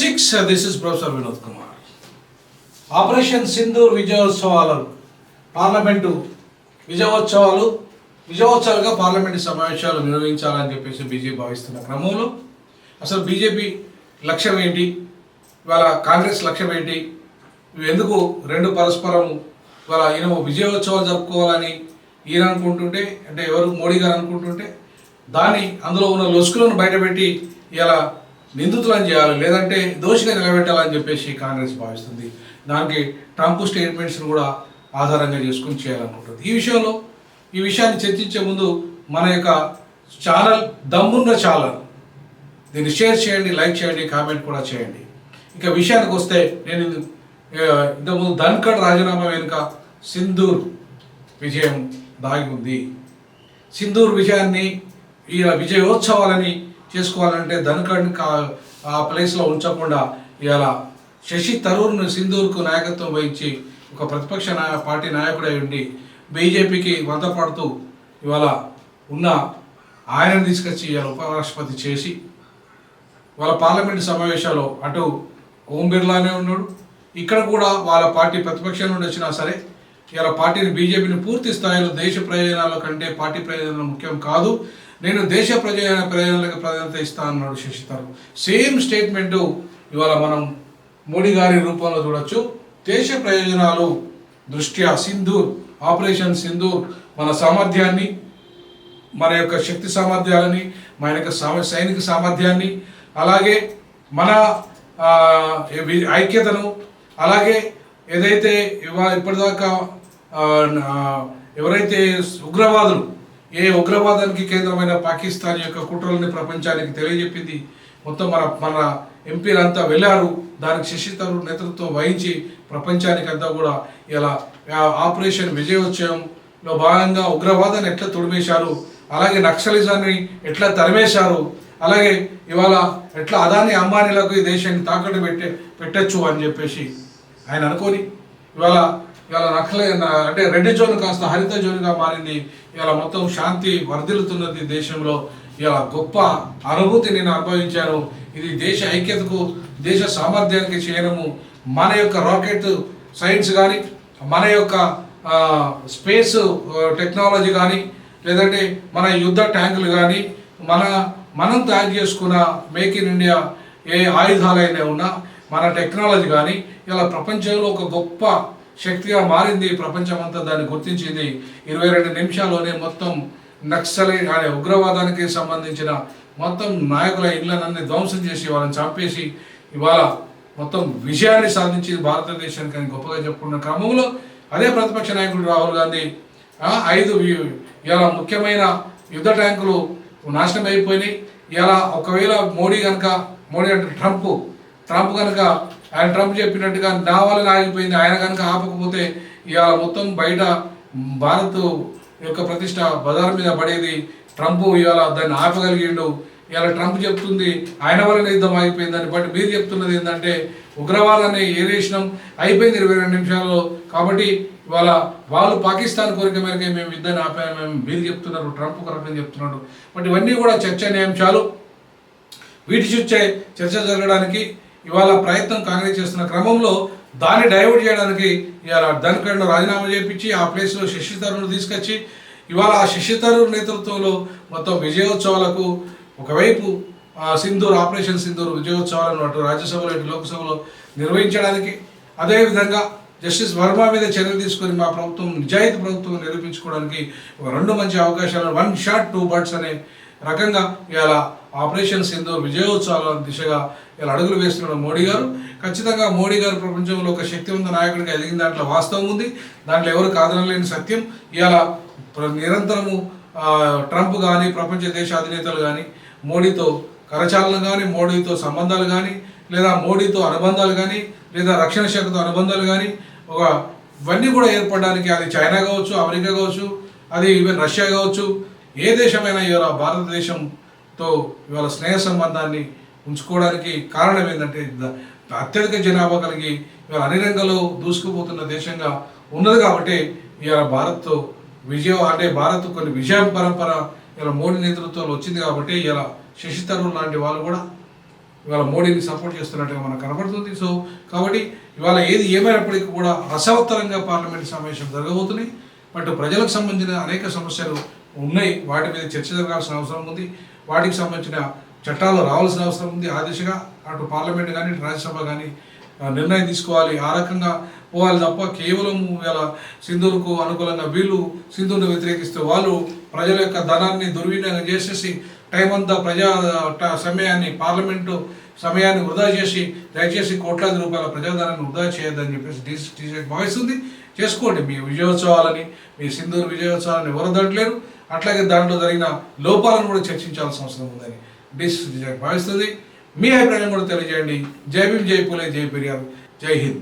Six this is professor Vinod Kumar. Operation Sindoor విజయోత్సవాలు parliament విజయోత్సవాలు విజయోత్సవాలుగా parliament సమావేశాలు నిర్వహించాలని చెప్పేసి బీజేపీ భావిస్తున్న క్రమంలో అసలు బీజేపీ లక్ష్యం ఏంటి? ఇవాళ కాంగ్రెస్ లక్ష్యం ఏంటి? ఎందుకు రెండు పరస్పరం ఇవాళ ఈయన విజయోత్సవాలు జరుపుకోవాలని ఈయన అనుకుంటుంటే అంటే ఎవరు? మోడీ గారు అనుకుంటుంటే దాన్ని అందులో ఉన్న లొసుకులను బయటపెట్టి ఇలా నిందితులను చేయాలి లేదంటే దోషిగా నిలబెట్టాలని చెప్పేసి కాంగ్రెస్ భావిస్తుంది. దానికి ట్రంప్ స్టేట్మెంట్స్ని కూడా ఆధారంగా చేసుకుని చేయాలనుకుంటుంది. ఈ విషయంలో ఈ విషయాన్ని చర్చించే ముందు మన యొక్క ఛానల్ దమ్మున్న ఛానల్ దీన్ని షేర్ చేయండి లైక్ చేయండి కామెంట్ కూడా చేయండి. ఇక విషయానికి వస్తే నేను ఇంతకుముందు ధన్కడ్ రాజీనామా వెనుక సింధూర్ విజయం దాగి ఉంది. సింధూర్ విజయాన్ని ఈ విజయోత్సవాలని చేసుకోవాలంటే ధన్కడ్ని ఆ ప్లేస్లో ఉంచకుండా ఇవాళ శశి తరూర్ను సింధూర్కు నాయకత్వం వహించి ఒక ప్రతిపక్ష నాయ పార్టీ నాయకుడై ఉండి బీజేపీకి వంతపడుతూ ఇవాళ ఉన్న ఆయనను తీసుకొచ్చి ఇవాళ ఉపరాష్ట్రపతి చేసి వాళ్ళ పార్లమెంట్ సమావేశాల్లో అటు ఓం బిర్లానే ఉన్నాడు. ఇక్కడ కూడా వాళ్ళ పార్టీ ప్రతిపక్షం నుండి వచ్చినా సరే ఇలా పార్టీని బీజేపీని పూర్తి స్థాయిలో దేశ ప్రయోజనాల కంటే పార్టీ ప్రయోజనాలు ముఖ్యం కాదు. నేను దేశ ప్రయోజన ప్రయోజనాలకు ప్రాధాన్యత ఇస్తా అన్నాడు శశి సేమ్ స్టేట్మెంటు ఇవాళ మనం మోడీ గారి రూపంలో చూడొచ్చు. దేశ ప్రయోజనాలు దృష్ట్యా సింధూర్ ఆపరేషన్ సింధూర్ మన సామర్థ్యాన్ని మన యొక్క శక్తి సామర్థ్యాలని మన యొక్క సామ- సైనిక సామర్థ్యాన్ని అలాగే మన ఐక్యతను అలాగే ఏదైతే ఇవా ఇప్పటిదాకా ఎవరైతే ఉగ్రవాదులు ఏ ఉగ్రవాదానికి కేంద్రమైన పాకిస్తాన్ యొక్క కుట్రల్ని ప్రపంచానికి తెలియజెప్పింది. మొత్తం మన మన ఎంపీలంతా వెళ్ళారు. దానికి శశి తరూర్ నేతృత్వం వహించి ప్రపంచానికి అంతా కూడా ఇలా ఆపరేషన్ విజయోత్సవంలో భాగంగా ఉగ్రవాదాన్ని ఎట్లా తొడిమేశారు? అలాగే నక్సలిజాన్ని ఎట్లా తరిమేశారు? అలాగే ఇవాళ ఎట్లా అదాని అంబానీలకు ఈ దేశాన్ని తాకట్టు పెట్టే పెట్టచ్చు అని చెప్పేసి ఆయన అనుకొని ఇవాళ ఇవాళ నక్సల అంటే రెడ్ జోన్ కాస్త హరిత జోన్గా మారింది. ఇవాళ మొత్తం శాంతి వర్ధిల్లుతున్నది దేశంలో. ఇవాళ గొప్ప అనుభూతి నేను అనుభవించాను ఇది దేశ ఐక్యతకు దేశ సామర్థ్యానికి చేయడము. మన యొక్క రాకెట్ సైన్స్ కానీ మన యొక్క స్పేస్ టెక్నాలజీ కానీ లేదంటే మన యుద్ధ ట్యాంకులు కానీ మన మనం తయారు చేసుకున్న మేక్ ఇన్ ఇండియా ఏ ఆయుధాలైనా ఉన్నా మన టెక్నాలజీ కానీ ఇలా ప్రపంచంలో ఒక గొప్ప శక్తిగా మారింది ప్రపంచమంతా. దాన్ని గుర్తించింది ఇరవై రెండు నిమిషాల్లోనే మొత్తం నక్సలై అనే ఉగ్రవాదానికి సంబంధించిన మొత్తం నాయకుల ఇళ్ళనన్నీ ధ్వంసం చేసి వాళ్ళని చంపేసి ఇవాళ మొత్తం విజయాన్ని సాధించి భారతదేశానికి అని గొప్పగా చెప్పుకున్న క్రమంలో అదే ప్రతిపక్ష నాయకుడు రాహుల్ గాంధీ ఐదు ఇలా ముఖ్యమైన యుద్ధ ట్యాంకులు నాశనం అయిపోయినాయి. ఇలా ఒకవేళ మోడీ కనుక మోడీ అంటే ట్రంప్ ట్రంప్ కనుక ఆయన ట్రంప్ చెప్పినట్టుగా నా వల్ల ఆగిపోయింది ఆయన కనుక ఆపకపోతే ఇవాళ మొత్తం బయట భారత్ యొక్క ప్రతిష్ట బజార్ మీద పడేది ట్రంప్. ఇవాళ దాన్ని ఆపగలిగిండు. ఇవాళ ట్రంప్ చెప్తుంది ఆయన వల్ల యుద్ధం ఆగిపోయిందని బట్ మీరు చెప్తున్నది ఏంటంటే ఉగ్రవాదాన్ని ఏరేసినాం అయిపోయింది ఇరవై రెండు నిమిషాల్లో. కాబట్టి ఇవాళ వాళ్ళు పాకిస్తాన్ కోరిక మేరకే మేము యుద్ధాన్ని ఆపాము మేము మీరు చెప్తున్నారు ట్రంప్ కరెక్ట్ అని చెప్తున్నాడు. బట్ ఇవన్నీ కూడా చర్చనీయాంశాలు. వీటి చూచే చర్చ జరగడానికి ఇవాళ ప్రయత్నం కాంగ్రెస్ చేస్తున్న క్రమంలో దాన్ని డైవర్ట్ చేయడానికి ఇవాళ ధన్కడ్ను రాజీనామా చేయించి ఆ ప్లేస్లో శశి తరూర్ను తీసుకొచ్చి ఇవాళ ఆ శశి తరుణ్ నేతృత్వంలో మొత్తం విజయోత్సవాలకు ఒకవైపు సింధూర్ ఆపరేషన్ సింధూర్ విజయోత్సవాలను అటు రాజ్యసభలో ఇటు లోక్సభలో నిర్వహించడానికి అదేవిధంగా జస్టిస్ వర్మ మీద చర్యలు తీసుకొని మా ప్రభుత్వం నిజాయితీ ప్రభుత్వం నిరూపించుకోవడానికి రెండు మంచి అవకాశాలు వన్ షాట్ టూ బర్డ్స్ అనే రకంగా ఇలా ఆపరేషన్ ఏందో విజయోత్సవాల దిశగా ఇలా అడుగులు వేస్తున్నాడు మోడీ గారు. ఖచ్చితంగా మోడీ గారు ప్రపంచంలో ఒక శక్తివంత నాయకుడిగా ఎదిగిన దాంట్లో వాస్తవం ఉంది. దాంట్లో ఎవరు కాదనలేని సత్యం. ఇలా నిరంతరము ట్రంప్ కానీ ప్రపంచ దేశ అధినేతలు కానీ మోడీతో కరచాలన కానీ మోడీతో సంబంధాలు కానీ లేదా మోడీతో అనుబంధాలు కానీ లేదా రక్షణ శాఖతో అనుబంధాలు కానీ ఒక ఇవన్నీ కూడా ఏర్పడడానికి అది చైనా కావచ్చు అమెరికా కావచ్చు అది ఈవెన్ రష్యా కావచ్చు ఏ దేశమైనా ఇవాళ భారతదేశంతో ఇవాళ స్నేహ సంబంధాన్ని ఉంచుకోవడానికి కారణం ఏంటంటే అత్యధిక జనాభా కలిగి ఇవాళ అన్ని రంగంలో దూసుకుపోతున్న దేశంగా ఉన్నది కాబట్టి ఇవాళ భారత్తో విజయం అంటే భారత్ కొన్ని విజయం పరంపర ఇలా మోడీ నేతృత్వంలో వచ్చింది కాబట్టి ఇలా శశి తరూర్ లాంటి వాళ్ళు కూడా ఇవాళ మోడీని సపోర్ట్ చేస్తున్నట్టుగా మనకు కనబడుతుంది. సో కాబట్టి ఇవాళ ఏది ఏమైనప్పటికీ కూడా రసవత్తరంగా పార్లమెంట్ సమావేశం జరగబోతున్నాయి బట్ ప్రజలకు సంబంధించిన అనేక సమస్యలు ఉన్నాయి. వాటి మీద చర్చ జరగాల్సిన అవసరం ఉంది. వాటికి సంబంధించిన చట్టాలు రావాల్సిన అవసరం ఉంది. ఆ దిశగా అటు పార్లమెంట్ కానీ రాజ్యసభ కానీ నిర్ణయం తీసుకోవాలి. ఆ రకంగా పోవాలి తప్ప కేవలం ఇలా సింధువులకు అనుకూలంగా వీళ్ళు సింధుని వ్యతిరేకిస్తే వాళ్ళు ప్రజల యొక్క ధనాన్ని దుర్వినియోగం చేసేసి టైం అంతా ప్రజా ట- సమయాన్ని పార్లమెంటు సమయాన్ని వృధా చేసి దయచేసి కోట్లాది రూపాయల ప్రజాధనాన్ని వృధా చేయొద్దని చెప్పేసి డీసీ భావిస్తుంది. చేసుకోండి మీ విజయోత్సవాలని మీ సింధూరు విజయోత్సవాలని ఎవరదట్లేరు అట్లాగే దాంట్లో జరిగిన లోపాలను కూడా చర్చించాల్సిన అవసరం ఉందని డీసీ భావిస్తుంది. మీ అభిప్రాయం కూడా తెలియజేయండి. జై భీమ్ జై పూలే జై పెరియార్. జై హింద్.